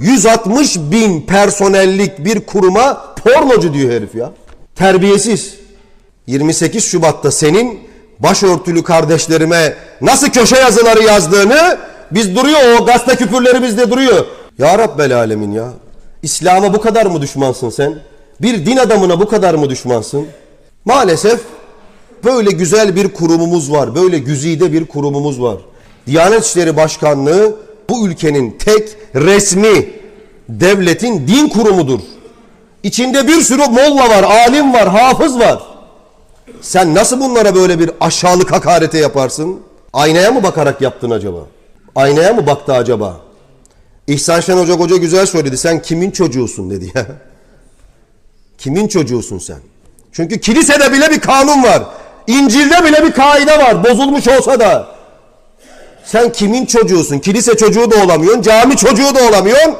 160 bin personellik bir kuruma pornocu diyor herif ya. Terbiyesiz. 28 Şubat'ta senin başörtülü kardeşlerime nasıl köşe yazıları yazdığını biz duruyor o gazete küpürleri bizde duruyor. Ya Rabbel Alemin ya. İslam'a bu kadar mı düşmansın sen? Bir din adamına bu kadar mı düşmansın? Maalesef böyle güzel bir kurumumuz var. Böyle güzide bir kurumumuz var. Diyanet İşleri Başkanlığı bu ülkenin tek resmi devletin din kurumudur. İçinde bir sürü molla var, alim var, hafız var. Sen nasıl bunlara böyle bir aşağılık hakarete yaparsın? Aynaya mı bakarak yaptın acaba? Aynaya mı baktı acaba? İhsan Şen Hoca Hoca güzel söyledi. Sen kimin çocuğusun dedi ya. Kimin çocuğusun sen? Çünkü kilisede bile bir kanun var. İncil'de bile bir kaide var. Bozulmuş olsa da. Sen kimin çocuğusun? Kilise çocuğu da olamıyorsun, cami çocuğu da olamıyorsun.